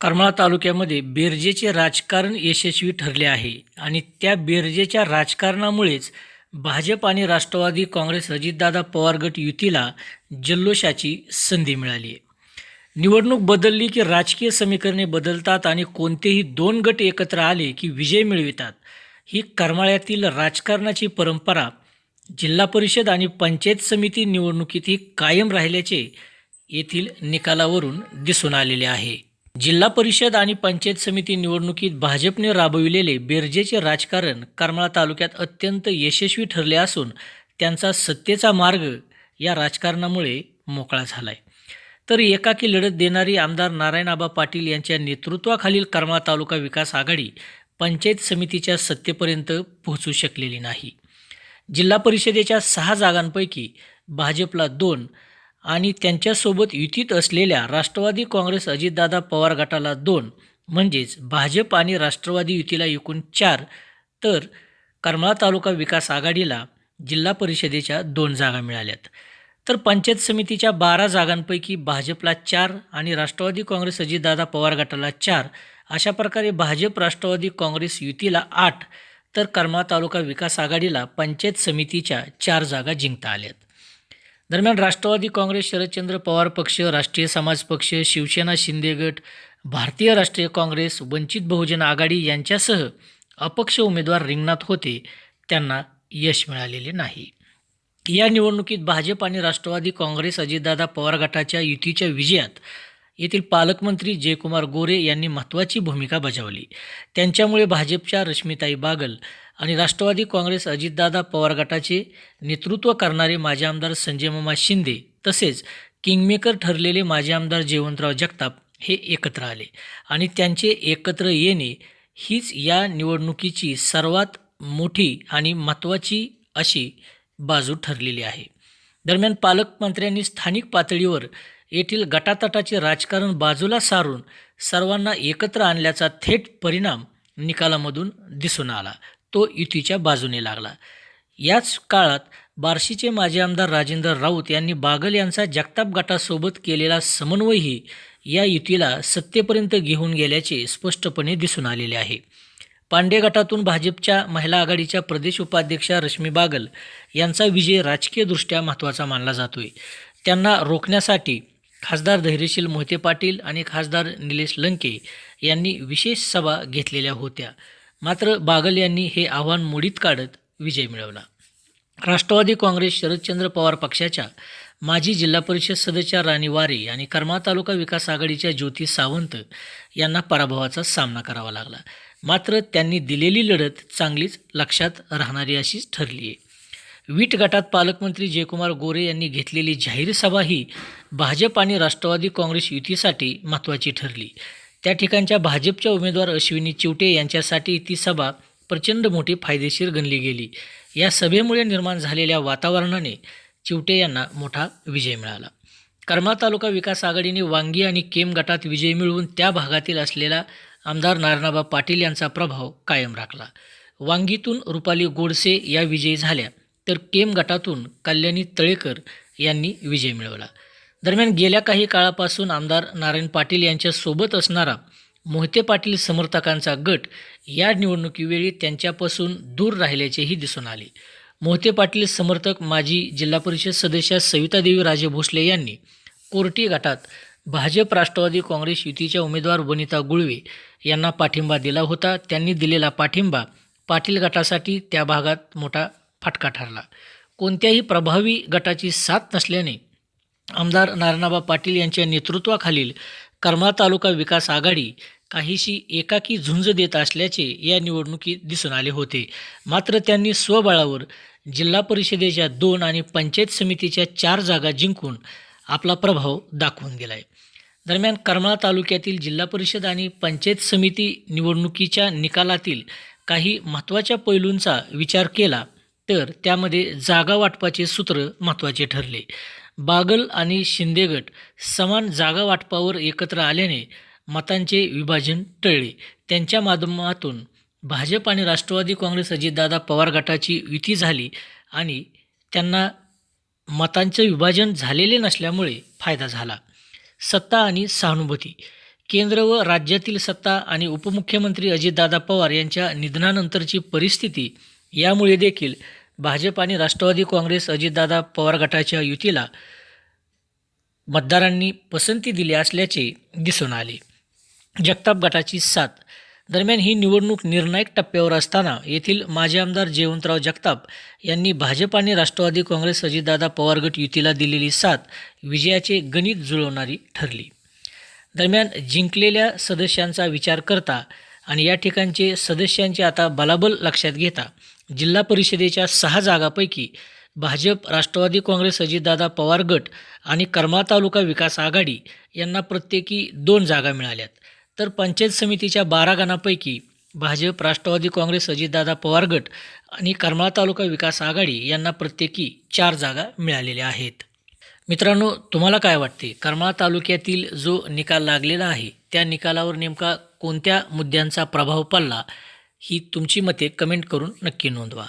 करमाळा तालुक्यामध्ये बेरजेचे राजकारण यशस्वी ठरले आहे आणि त्या बेरजेच्या राजकारणामुळेच भाजप आणि राष्ट्रवादी काँग्रेस अजितदादा पवार गट युतीला जल्लोषाची संधी मिळाली आहे. निवडणूक बदलली की राजकीय समीकरणे बदलतात आणि कोणतेही दोन गट एकत्र आले की विजय मिळवितात. ही करमाळ्यातील राजकारणाची परंपरा जिल्हा परिषद आणि पंचायत समिती निवडणुकीतही कायम राहिल्याचे येथील निकालावरून दिसून आलेले आहे. जिल्हा परिषद आणि पंचायत समिती निवडणुकीत भाजपने राबविलेले बेरजेचे राजकारण करमाळा तालुक्यात अत्यंत यशस्वी ठरले असून त्यांचा सत्तेचा मार्ग या राजकारणामुळे मोकळा झाला आहे तर एकाकी लढत देणारी आमदार नारायणआबा पाटील यांच्या नेतृत्वाखालील करमाळा तालुका विकास आघाडी पंचायत समितीच्या सत्तेपर्यंत पोहोचू शकलेली नाही. जिल्हा परिषदेच्या सहा जागांपैकी भाजपला दोन आणि त्यांच्यासोबत युतीत असलेल्या राष्ट्रवादी काँग्रेस अजितदादा पवार गटाला दोन म्हणजेच भाजप आणि राष्ट्रवादी युतीला एकूण चार तर करमाळा तालुका विकास आघाडीला जिल्हा परिषदेच्या दोन जागा मिळाल्यात. तर पंचायत समितीच्या बारा जागांपैकी भाजपला चार आणि राष्ट्रवादी काँग्रेस अजितदादा पवार गटाला चार अशा प्रकारे भाजप राष्ट्रवादी काँग्रेस युतीला आठ तर करमाळा तालुका विकास आघाडीला पंचायत समितीच्या चार जागा जिंकता आल्यात. दरम्यान राष्ट्रवादी काँग्रेस शरदचंद्र पवार पक्ष राष्ट्रीय समाज पक्ष शिवसेना शिंदे गट भारतीय राष्ट्रीय काँग्रेस वंचित बहुजन आघाडी यांच्यासह अपक्ष उमेदवार रिंगणात होते त्यांना यश मिळालेले नाही. या निवडणुकीत भाजप आणि राष्ट्रवादी काँग्रेस अजितदादा पवार गटाच्या युतीच्या विजयात येथील पालकमंत्री जयकुमार गोरे यांनी महत्त्वाची भूमिका बजावली. त्यांच्यामुळे भाजपच्या रश्मिताई बागल आणि राष्ट्रवादी काँग्रेस अजितदादा पवार गटाचे नेतृत्व करणारे माजी आमदार संजय मामा शिंदे तसेच किंगमेकर ठरलेले माजी आमदार जयवंतराव जगताप हे एकत्र आले. आणि त्यांचे एकत्र येणे हीच या निवडणुकीची सर्वात मोठी आणि महत्त्वाची अशी बाजू ठरलेली आहे. दरम्यान पालकमंत्र्यांनी स्थानिक पातळीवर येथील गटातटाचे राजकारण बाजूला सारून सर्वांना एकत्र आणल्याचा थेट परिणाम निकालामधून दिसून आला. तो युतीच्या बाजूने लागला. याच काळात बार्शीचे माजी आमदार राजेंद्र राऊत यांनी बागल यांचा जगताप गटासोबत केलेला समन्वयही या युतीला सत्तेपर्यंत घेऊन गेल्याचे स्पष्टपणे दिसून आलेले आहे. पांडे गटातून भाजपच्या महिला आघाडीच्या प्रदेश उपाध्यक्षा रश्मी बागल यांचा विजय राजकीयदृष्ट्या महत्त्वाचा मानला जातोय. त्यांना रोखण्यासाठी खासदार धैर्यशील मोहिते पाटील आणि खासदार निलेश लंके यांनी विशेष सभा घेतलेल्या होत्या. मात्र बागल यांनी हे आव्हान मोडीत काढत विजय मिळवला. राष्ट्रवादी काँग्रेस शरदचंद्र पवार पक्षाच्या माजी जिल्हा परिषद सदस्य राणी वारे आणि कर्मा तालुका विकास आघाडीच्या ज्योती सावंत यांना पराभवाचा सामना करावा लागला. मात्र त्यांनी दिलेली लढत चांगलीच लक्षात राहणारी अशीच ठरली आहे. वीट गटात पालकमंत्री जयकुमार गोरे यांनी घेतलेली जाहीर सभा ही भाजप आणि राष्ट्रवादी काँग्रेस युतीसाठी महत्त्वाची ठरली. त्या ठिकाणच्या भाजपच्या उमेदवार अश्विनी चिवटे यांच्यासाठी ती सभा प्रचंड मोठी फायदेशीर गणली गेली. या सभेमुळे निर्माण झालेल्या वातावरणाने चिवटे यांना मोठा विजय मिळाला. कर्मा तालुका विकास आघाडीने वांगी आणि केम गटात विजय मिळवून त्या भागातील असलेला आमदार नारायणबा पाटील यांचा प्रभाव कायम राखला. वांगीतून रुपाली गोडसे या विजयी झाल्या तर केम गटातून कल्याणी तळेकर यांनी विजय मिळवला. दरम्यान गेल्या काही काळापासून आमदार नारायण पाटील यांच्यासोबत असणारा मोहिते पाटील समर्थकांचा गट या निवडणुकीवेळी त्यांच्यापासून दूर राहिल्याचेही दिसून आले. मोहिते पाटील समर्थक माजी जिल्हा परिषद सदस्य सवितादेवी राजे भोसले यांनी कोर्टी गटात भाजप राष्ट्रवादी काँग्रेस युतीच्या उमेदवार वनिता गुळवे यांना पाठिंबा दिला होता. त्यांनी दिलेला पाठिंबा पाटील गटासाठी त्या भागात मोठा फटका ठरला. कोणत्याही प्रभावी गटाची साथ नसल्याने आमदार नारायणाबा पाटील यांच्या नेतृत्वाखालील करमाळा तालुका विकास आघाडी काहीशी एकाकी झुंज देत असल्याचे या निवडणुकीत दिसून आले होते. मात्र त्यांनी स्वबळावर जिल्हा परिषदेच्या दोन आणि पंचायत समितीच्या चार जागा जिंकून आपला प्रभाव दाखवून दिलाय. आहे दरम्यान करमाळा तालुक्यातील जिल्हा परिषद आणि पंचायत समिती निवडणुकीच्या निकालातील काही महत्त्वाच्या पैलूंचा विचार केला तर त्यामध्ये जागा वाटपाचे सूत्र महत्त्वाचे ठरले. बागल आणि शिंदेगट समान जागा वाटपावर एकत्र आल्याने मतांचे विभाजन टळले. त्यांच्या माध्यमातून भाजप आणि राष्ट्रवादी काँग्रेस अजितदादा पवार गटाची युती झाली आणि त्यांना मतांचे विभाजन झालेले नसल्यामुळे फायदा झाला. सत्ता आणि सहानुभूती. केंद्र व राज्यातील सत्ता आणि उपमुख्यमंत्री अजितदादा पवार यांच्या निधनानंतरची परिस्थिती यामुळे देखील भाजप आणि राष्ट्रवादी काँग्रेस अजितदादा पवार गटाच्या युतीला मतदारांनी पसंती दिली असल्याचे दिसून आले. जगताप गटाची साथ दरम्यान ही निवडणूक निर्णायक टप्प्यावर असताना येथील माजी आमदार जयवंतराव जगताप यांनी भाजप आणि राष्ट्रवादी काँग्रेस अजितदादा पवार गट युतीला दिलेली साथ विजयाचे गणित जुळवणारी ठरली. दरम्यान जिंकलेल्या सदस्यांचा विचार करता आणि या ठिकाणचे सदस्यांचे आता बलाबल लक्षात घेता जिल्हा परिषदेच्या सहा जागापैकी भाजप राष्ट्रवादी काँग्रेस अजितदादा पवार गट आणि कर्मा तालुका विकास आघाडी यांना प्रत्येकी दोन जागा मिळाल्यात. तर पंचायत समितीच्या बारा गणापैकी भाजप राष्ट्रवादी काँग्रेस अजितदादा पवार गट आणि करमाळ तालुका विकास आघाडी यांना प्रत्येकी चार जागा मिळालेल्या आहेत. मित्रांनो तुम्हाला काय वाटते? करमाळा तालुक्यातील जो निकाल लागलेला आहे त्या निकालावर नेमका कोणत्या मुद्द्यांचा प्रभाव पडला? ही तुमची मते कमेंट करून नक्की नोंदवा.